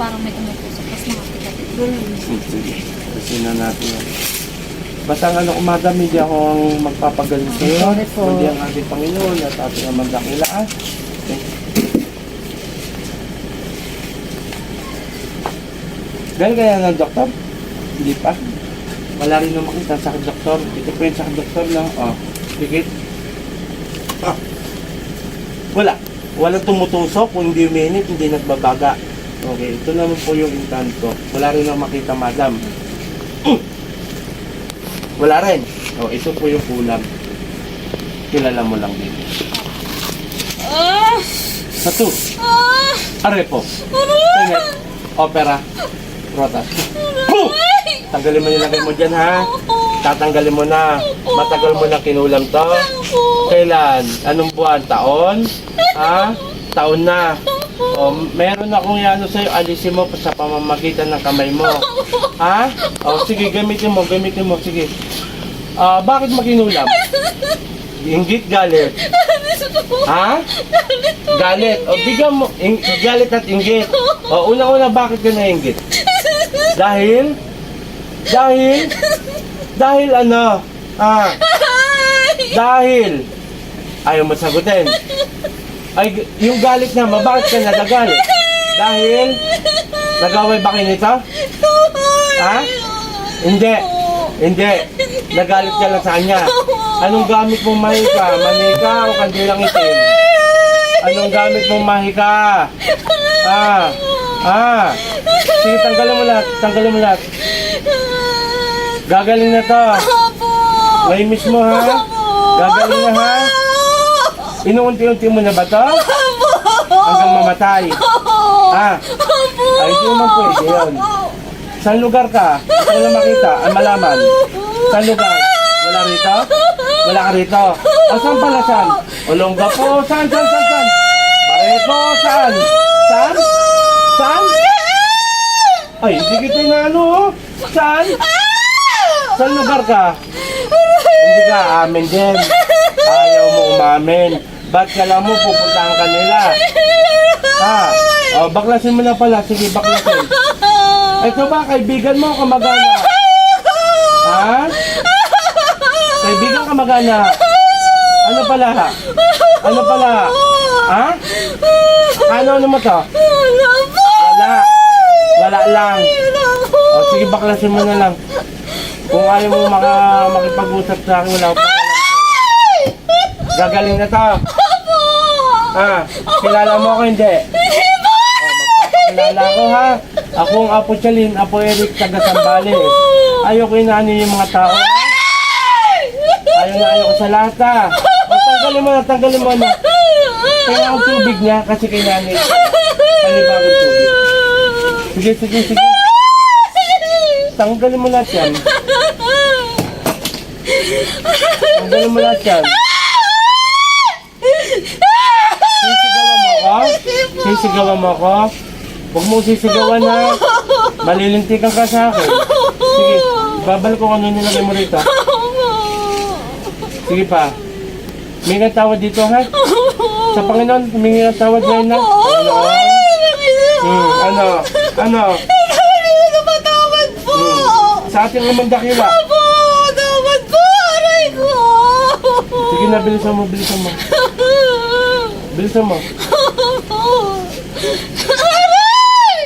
parang may tumutusok. Tapos nakatigat. Sige. Kasi na natin yan. Basta ang ano, umadam, hindi ako ang magpapagaling sa'yo. Sorry po. Kundi ang ating Panginoon at ating ang magdakilaan. Okay. Galing kaya ng doktor? Hindi pa. Wala rin nung makita sa doktor. Ito po yun sa doktor lang. Oh, sikit. Ah. Wala. Walang tumutusok. Kung hindi uminit, hindi nagbabaga. Okay, ito naman po yung intanto. Wala rin nang makita, madam. Wala rin. Oh, ito po yung kulam. Kilala mo lang din. Ah! Sa two. Ah! Arepo. Tingin. Opera. Rotas. Puh! Tanggalin mo nilagay mo dyan, ha? Tatanggalin mo na. Matagal mo na kinulam to. Kailan? Anong buwan? Taon? Ha? Taon na. O, meron akong yano sa'yo. Alisin mo sa pamamagitan ng kamay mo. Ha? O, sige, gamitin mo, gamitin mo. Sige. Ah, bakit makinulam? Inggit galit. Ha? Galit. O, bigyan mo. ing- galit at inggit. O, una-una, bakit ka nainggit? Dahil? Dahil? Dahil ano? Ah, dahil? Ayaw mo sagutin. Ay, yung galit naman, bakit ka nagagalit? Dahil? Nagaway ba kayo nito? Ha? Hindi. Hindi. Nagalit ka lang sa kanya. Anong gamit mong mahika? Manika o kandilang itim? Anong gamit mong mahika? Ah. Ah. Sige, tanggalin mo lahat. Tanggalin mo lahat. Gagaling na to. Opo! May miss mo ha? Gagaling na ha? Inuunti-unti mo na ba to? Hanggang mamatay. Ah. Ay, hindi naman pwede yun. Saan lugar ka? Gusto ko lang makita. Ang malaman. Saan lugar? Wala rito? Wala ka rito? O saan pala saan? Olongga po. Saan, saan, saan, saan? Pareto. Saan? Saan? Saan? Ay, hindi kita na ano. oh. Saan? Saan lugar ka? Hindi ka amin din. Ayaw mo umamin. Ba't kala mo pupuntahan ka nila? Ha? O, baklasin mo na pala. Sige, baklasin. Ito ba, kaibigan mo, kamagana? Ha? Kaibigan kamagana? Ano pala? Ano pala? Ha? Ano mo to? Wala! Wala. Lang. O, sige, baklasin mo na lang. Kung ayaw mo maka, makipag-usap sa akin, wala pa. Gagaling na to. Ha? Kilala mo ako hindi? O, magpapakilala ako ha. Ako ang Apo Chalin, Apo Eric, taga Sambales. Ayoko inaano yung mga tao. Ayaw na ayaw ko sa lahat ha. O, tanggalin mo na, tanggalin mo na. Kaya ang tubig niya kasi kay nanay. Panibagong tubig. Sige, sige, sige. Tanggalin mo lahat yan. Tanggalin mo lahat yan. Sisigawan mo ako? Sisigawan mo ako? Huwag mo sisigawan ha. Malilintikan ka sa akin. Sige, babal ko ano nilagay mo rito. Sige pa. May nga tawad dito ha. Sa Panginoon, humingi ng tawad ngayon na. Panginoon. Hmm, ano? Ano? Hmm. Sa ating amang dakila. Po! Tawad po! Aray ko! Sige na, bilisan mo, bilisan mo. Bilisan mo. Aray!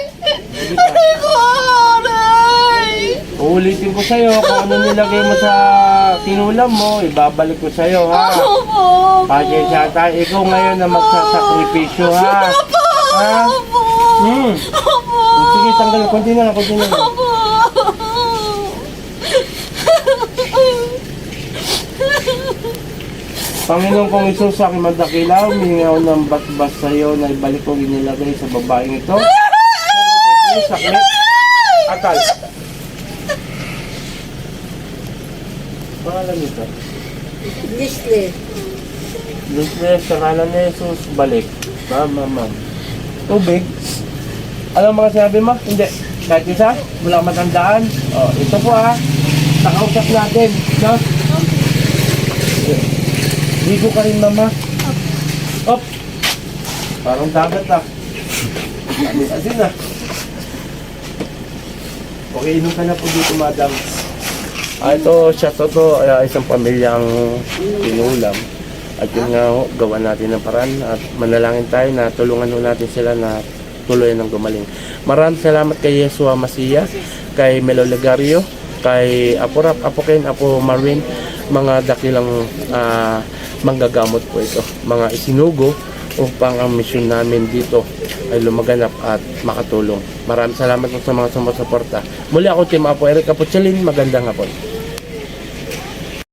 Aray ko! Aray! Uulitin ko sa'yo kung ano nilagay mo sa tinulam mo, ibabalik ko sa'yo ha. Opo! Pasensya tayo, ikaw ngayon na magsasakripisyo ha. Ha? Opo! Hmm. Opo! Sige, tanggal. Kunti na lang, kunti na lang. Opo! Panginoon kong Isus, sa aking mandakilaw, humingi ako ng batbas sa iyo na ibalik ko inilagay sa babaeng ito. Sakit. Atal. Pangalan nito. Disney. Lisnes, sa kanan ni Jesus, balik. Ma'am, ma'am, ma'am. Tubig. Alam mo mga sinabi mo? Hindi. Kahit isa, wala matandaan. Oh, ito po ha. Nakausap natin. No? Ligo ka rin, mama. Op. Parang dagat ah. Asin, ah. Okay, inom ka na po dito, madam. Ah, ito, siya to, to ah, isang pamilyang pinulam. At yun nga, ho, gawa natin ng paraan at manalangin tayo na tulungan ho natin sila na tuloy ng gumaling. Maraming salamat kay Yesua Masiya, kay Melo Legario, kay Apo Rap, Apo Ken, Apo Marvin, mga dakilang ah, manggagamot po ito, mga isinugo upang ang misyon namin dito ay lumaganap at makatulong. Maraming salamat po sa mga sumusuporta. Muli ako, Team Apo Eric Apochalin. Magandang hapon.